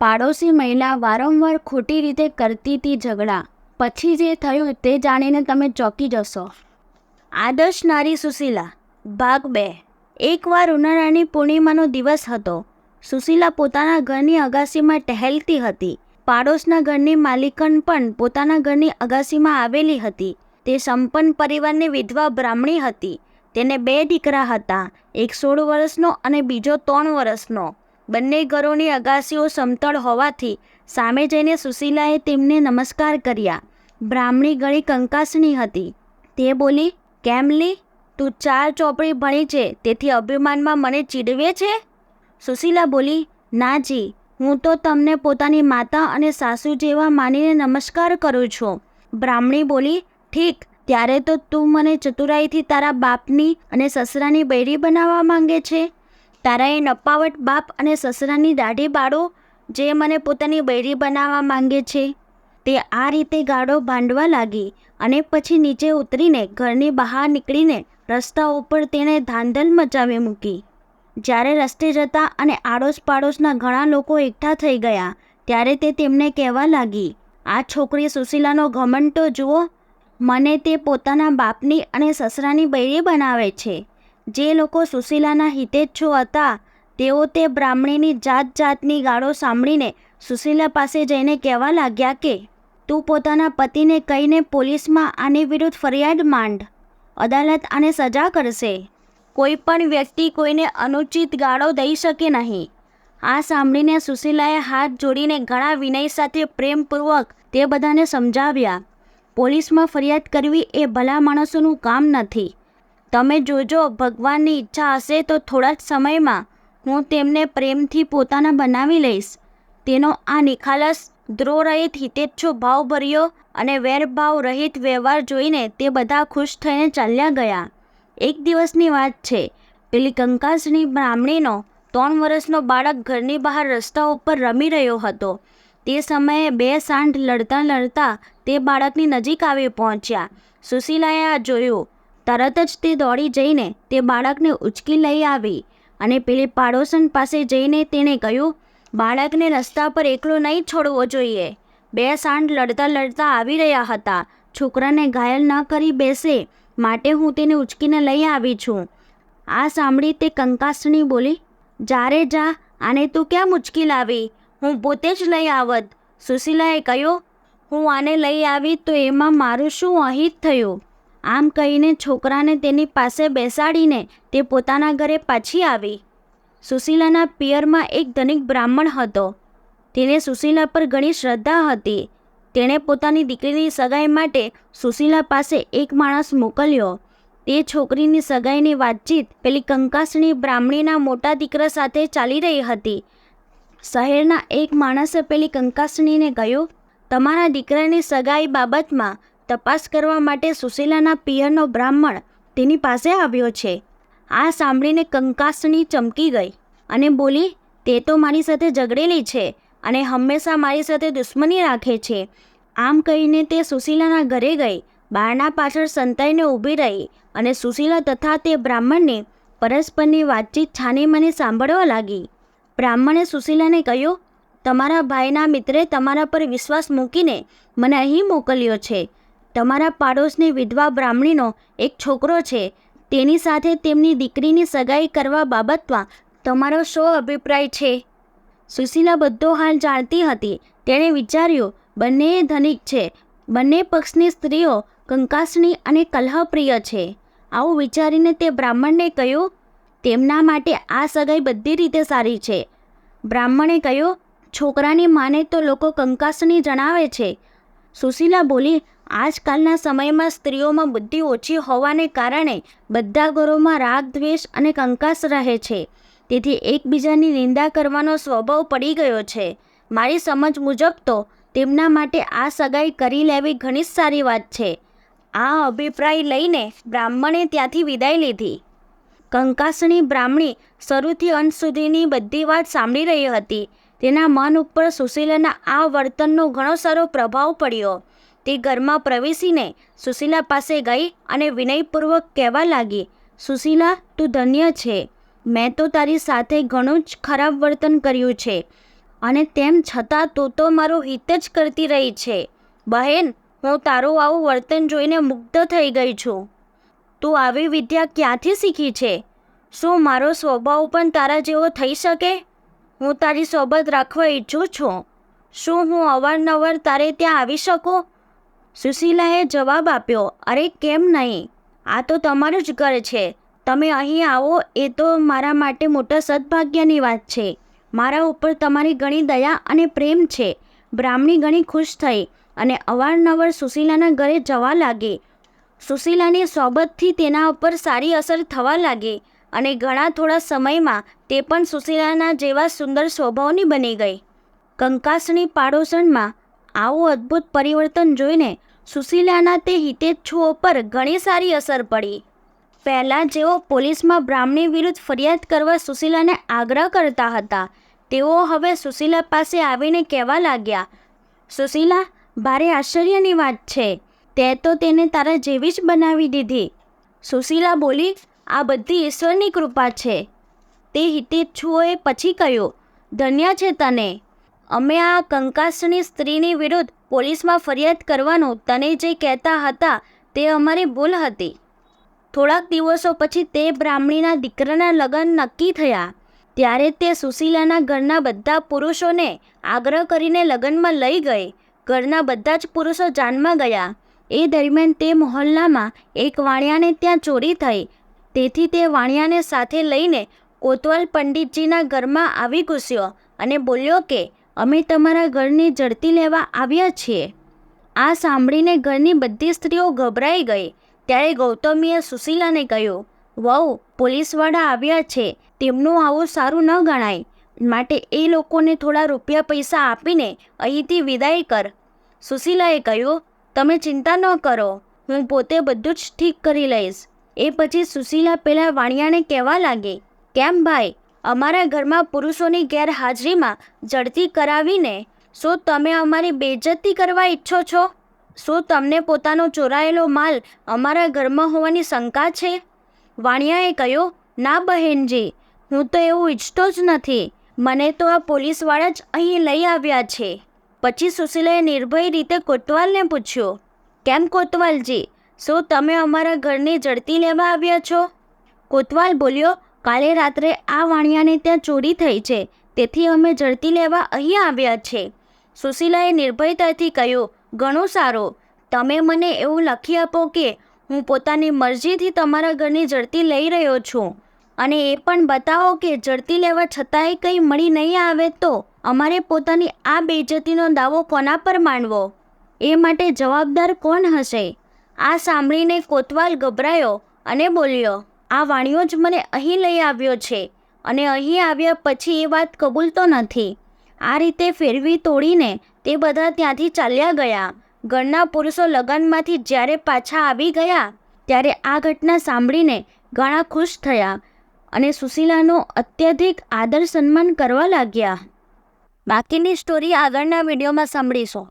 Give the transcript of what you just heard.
પાડોશી મહિલા વારંવાર ખોટી રીતે કરતી હતી ઝઘડા. પછી જે થયું તે જાણીને તમે ચોંકી જશો. આદર્શ નારી સુશીલા, ભાગ બે. એકવાર ઉનાળાની પૂર્ણિમાનો દિવસ હતો. સુશીલા પોતાના ઘરની અગાસીમાં ટહેલતી હતી. પાડોશના ઘરની માલિકણ પણ પોતાના ઘરની અગાસીમાં આવેલી હતી. તે સંપન્ન પરિવારની વિધવા બ્રાહ્મણી હતી. તેને બે દીકરા હતા, એક સોળ વર્ષનો અને બીજો ત્રણ વર્ષનો. બંને ઘરોની અગાસીઓ સમતળ હોવાથી સામે જઈને સુશીલાએ તેમને નમસ્કાર કર્યા. બ્રાહ્મણી ગળી કંકાસણી હતી. તે બોલી, કેમ લી? તું ચાર ચોપડી ભણી છે, તેથી અભિમાનમાં મને ચીડવે છે? સુશીલા બોલી નાજી હું તો તમને પોતાની માતા અને સાસુ જેવા માનીને નમસ્કાર કરું છું. બ્રાહ્મણી બોલી, ઠીક, ત્યારે તો તું મને ચતુરાઈથી તારા બાપની અને સસરાની બૈરી બનાવવા માંગે છે. તારા એ નપાવટ બાપ અને સસરાની દાઢી બાળો જે મને પોતાની બૈરી બનાવવા માંગે છે, તે આ રીતે ગાળો ભાંડવા લાગી અને પછી નીચે ઉતરીને ઘરની બહાર નીકળીને રસ્તા ઉપર તેણે ધાંધલ મચાવી મૂકી. જ્યારે રસ્તે જતા અને આડોશ પાડોશના ઘણા લોકો એકઠા થઈ ગયા, ત્યારે તે તેમને કહેવા લાગી, આ છોકરી સુશીલાનો ઘમંડ તો જુઓ, મને તે પોતાના બાપની અને સસરાની બૈરી બનાવે છે. જે લોકો સુશીલાના હિતેચ્છુ હતા, તેઓ તે બ્રાહ્મણીની જાત જાતની ગાળો સાંભળીને સુશીલા પાસે જઈને કહેવા લાગ્યા કે, તું પોતાના પતિને કહીને પોલીસમાં આની વિરુદ્ધ ફરિયાદ માંડ. અદાલત આને સજા કરશે. કોઈ પણ વ્યક્તિ કોઈને અનુચિત ગાળો દઈ શકે નહીં. આ સાંભળીને સુશીલાએ હાથ જોડીને ઘણા વિનય સાથે પ્રેમપૂર્વક તે બધાને સમજાવ્યા. પોલીસમાં ફરિયાદ કરવી એ ભલા માણસોનું કામ નથી. તમે જોજો, ભગવાનની ઈચ્છા હશે તો થોડા જ સમયમાં હું તેમને પ્રેમથી પોતાના બનાવી લઈશ. તેનો આ નિખાલસ દ્રોહ રહિત હિતેચ્છુ ભાવભર્યો અને વેરભાવ રહિત વ્યવહાર જોઈને તે બધા ખુશ થઈને ચાલ્યા ગયા. એક દિવસની વાત છે, પેલી કંકાસની બ્રાહ્મણીનો ત્રણ વર્ષનો બાળક ઘરની બહાર રસ્તા ઉપર રમી રહ્યો હતો. તે સમયે બે સાંઠ લડતા લડતા તે બાળકની નજીક આવી પહોંચ્યા. સુશીલાએ આ જોયું. તરત જ તે દોડી જઈને તે બાળકને ઉચકી લઈ આવી અને પેલી પાડોશન પાસે જઈને તેણે કહ્યું, બાળકને રસ્તા પર એકલો નહીં છોડવો જોઈએ. બે સાંડ લડતા લડતા આવી રહ્યા હતા. છોકરાને ઘાયલ ન કરી બેસે. માટે હું તેને ઉચકીને લઈ આવી છું. આ સાંભળી તે કંકાસણી બોલી, જારે જા, આને તું કેમ ઉચકી લાવી? હું પોતે જ લઈ આવત. સુશીલાએ કહ્યું, હું આને લઈ આવી તો એમાં મારું શું અહિત થયું? આમ કહીને છોકરાને તેની પાસે બેસાડીને તે પોતાના ઘરે પાછી આવી. સુશીલાના પિયરમાં એક ધનિક બ્રાહ્મણ હતો. તેને સુશીલા પર ઘણી શ્રદ્ધા હતી. તેણે પોતાની દીકરીની સગાઈ માટે સુશીલા પાસે એક માણસ મોકલ્યો. તે છોકરીની સગાઈની વાતચીત પેલી કંકાસણી બ્રાહ્મણીના મોટા દીકરા સાથે ચાલી રહી હતી. શહેરના એક માણસે પેલી કંકાસણીને કહ્યું, તમારા દીકરાની સગાઈ બાબતમાં તપાસ કરવા માટે સુશીલાના પિયરનો બ્રાહ્મણ તેની પાસે આવ્યો છે. આ સાંભળીને કંકાસની ચમકી ગઈ અને બોલી, તે તો મારી સાથે ઝઘડેલી છે અને હંમેશા મારી સાથે દુશ્મની રાખે છે. આમ કહીને તે સુશીલાના ઘરે ગઈ બારણા પાછળ સંતાઈને ઊભી રહી અને સુશીલા તથા તે બ્રાહ્મણને પરસ્પરની વાતચીત છાની મને સાંભળવા લાગી. બ્રાહ્મણે સુશીલાને કહ્યું, તમારા ભાઈના મિત્રે તમારા પર વિશ્વાસ મૂકીને મને અહીં મોકલ્યો છે. તમારા પાડોશની વિધવા બ્રાહ્મણીનો એક છોકરો છે, તેની સાથે તેમની દીકરીની સગાઈ કરવા બાબતમાં તમારો શો અભિપ્રાય છે? સુશીલા બધો હાલ જાણતી હતી. તેણે વિચાર્યું બંને ધનિક છે. બંને પક્ષની સ્ત્રીઓ કંકાસણી અને કલહપ્રિય છે. આવું વિચારીને તે બ્રાહ્મણને કહ્યું, તેમના માટે આ સગાઈ બધી રીતે સારી છે. બ્રાહ્મણે કહ્યું, છોકરાની માને તો લોકો કંકાસણી જણાવે છે. સુશીલા બોલી આજકાલના સમયમાં સ્ત્રીઓમાં બુદ્ધિ ઓછી હોવાને કારણે બધા ઘરોમાં રાગ, દ્વેષ અને કંકાસ રહે છે. તેથી એકબીજાની નિંદા કરવાનો સ્વભાવ પડી ગયો છે. મારી સમજ મુજબ તો તેમના માટે આ સગાઈ કરી લેવી ઘણી જ સારી વાત છે. આ અભિપ્રાય લઈને બ્રાહ્મણે ત્યાંથી વિદાય લીધી. કંકાસણી બ્રાહ્મણી શરૂથી અંત સુધીની બધી વાત સાંભળી રહી હતી. તેના મન ઉપર સુશીલાના આ વર્તનનો ઘણો સારો પ્રભાવ પડ્યો. તે ઘરમાં પ્રવેશીને સુશીલા પાસે ગઈ અને વિનયપૂર્વક કહેવા લાગી, સુશીલા, તું ધન્ય છે. મેં તો તારી સાથે ઘણું જ ખરાબ વર્તન કર્યું છે અને તેમ છતાં તું તો મારું હિત જ કરતી રહી છે. બહેન, હું તારું આવું વર્તન જોઈને મુગ્ધ થઈ ગઈ છું. તું આવી વિદ્યા ક્યાંથી શીખી છે? શું મારો સ્વભાવ પણ તારા જેવો થઈ શકે? હું તારી સોબત રાખવા ઈચ્છું છું. શું હું અવારનવાર તારે ત્યાં આવી શકું? સુશીલાએ જવાબ આપ્યો, અરે, કેમ નહીં? આ તો તમારું જ ઘર છે. તમે અહીં આવો, એ તો મારા માટે મોટા સદભાગ્યની વાત છે. મારા ઉપર તમારી ઘણી દયા અને પ્રેમ છે. બ્રાહ્મણી ઘણી ખુશ થઈ અને અવારનવાર સુશીલાના ઘરે જવા લાગી. સુશીલાની સોબતથી તેના ઉપર સારી અસર થવા લાગી અને ઘણા થોડા સમયમાં તે પણ સુશીલાના જેવા સુંદર સ્વભાવની બની ગઈ. કંકાસની પાડોશણમાં આવું અદ્ભુત પરિવર્તન જોઈને સુશીલાના તે હિતેચ્છુઓ પર ઘણી સારી અસર પડી. પહેલાં જેઓ પોલીસમાં બ્રાહ્મણી વિરુદ્ધ ફરિયાદ કરવા સુશીલાને આગ્રહ કરતા હતા, તેઓ હવે સુશીલા પાસે આવીને કહેવા લાગ્યા, સુશીલા, ભારે આશ્ચર્યની વાત છે. તે તો તેને તારા જેવી જ બનાવી દીધી. સુશીલા બોલી, આ બધી ઈશ્વરની કૃપા છે. તે હિતેચ્છુઓએ પછી કહ્યું, ધન્ય છે તને. અમે આ કંકાસની સ્ત્રીની વિરુદ્ધ પોલીસમાં ફરિયાદ કરવાનું તને જે કહેતા હતા તે અમારી ભૂલ હતી. થોડાક દિવસો પછી તે બ્રાહ્મણીના દીકરાના લગ્ન નક્કી થયા. ત્યારે તે સુશીલાના ઘરના બધા પુરુષોને આગ્રહ કરીને લગ્નમાં લઈ ગઈ. ઘરના બધા જ પુરુષો જાનમાં ગયા. એ દરમિયાન તે મહોલ્લામાં એક વાણિયાને ત્યાં ચોરી થઈ. તેથી તે વાણિયાને સાથે લઈને કોતવાલ પંડિતજીના ઘરમાં આવી ઘૂસ્યો અને બોલ્યો કે અમે તમારા ઘરની જડતી લેવા આવ્યા છીએ. આ સાંભળીને ઘરની બધી સ્ત્રીઓ ગભરાઈ ગઈ. ત્યારે ગૌતમીએ સુશીલાને કહ્યું, વહુ, પોલીસવાળા આવ્યા છે. તેમનું આવું સારું ન ગણાય. માટે એ લોકોને થોડા રૂપિયા પૈસા આપીને અહીંથી વિદાય કર. સુશીલાએ કહ્યું, તમે ચિંતા ન કરો. હું પોતે બધું જ ઠીક કરી લઈશ. એ પછી સુશીલા પેલા વાણિયાને કહેવા લાગી, કેમ ભાઈ? અમારા ઘરમાં પુરુષોની ગેરહાજરીમાં જડતી કરાવીને શું તમે અમારી બેઇજ્જતી કરવા ઈચ્છો છો? શું તમને પોતાનો ચોરાયેલો માલ અમારા ઘરમાં હોવાની શંકા છે? વાણિયાએ કહ્યું, ના બહેનજી, હું તો એવું ઈચ્છતો જ નથી. મને તો આ પોલીસવાળા જ અહીં લઈ આવ્યા છે. પછી સુશીલાએ નિર્ભય રીતે કોતવાલને પૂછ્યું, કેમ કોતવાલજી, શું તમે અમારા ઘરની જડતી લેવા આવ્યા છો? કોતવાલ બોલ્યો કાલે રાત્રે આ વાણિયાને ત્યાં ચોરી થઈ છે. તેથી અમે જડતી લેવા અહીં આવ્યા છે. સુશીલાએ નિર્ભયતાથી કહ્યું, ઘણું સારું. તમે મને એવું લખી આપો કે હું પોતાની મરજીથી તમારા ઘરની જડતી લઈ રહ્યો છું. અને એ પણ બતાવો કે જડતી લેવા છતાંય કંઈ મળી નહીં આવે તો અમારે પોતાની આ બેઇજ્જતીનો દાવો કોના પર માંડવો એ માટે જવાબદાર કોણ હશે? આ સાંભળીને કોતવાલ ગભરાયો અને બોલ્યો આ વાણિયો જ મને અહીં લઈ આવ્યો છે અને અહીં આવ્યા પછી એ વાત કબૂલતો નથી. આ રીતે ફેરવી તોડીને તે બધા ત્યાંથી ચાલ્યા ગયા. ઘરના પુરુષો લગ્નમાંથી જ્યારે પાછા આવી ગયા, ત્યારે આ ઘટના સાંભળીને ઘણા ખુશ થયા અને સુશીલાનો અત્યધિક આદર સન્માન કરવા લાગ્યા. બાકીની સ્ટોરી આગળના વિડીયોમાં સાંભળીશું.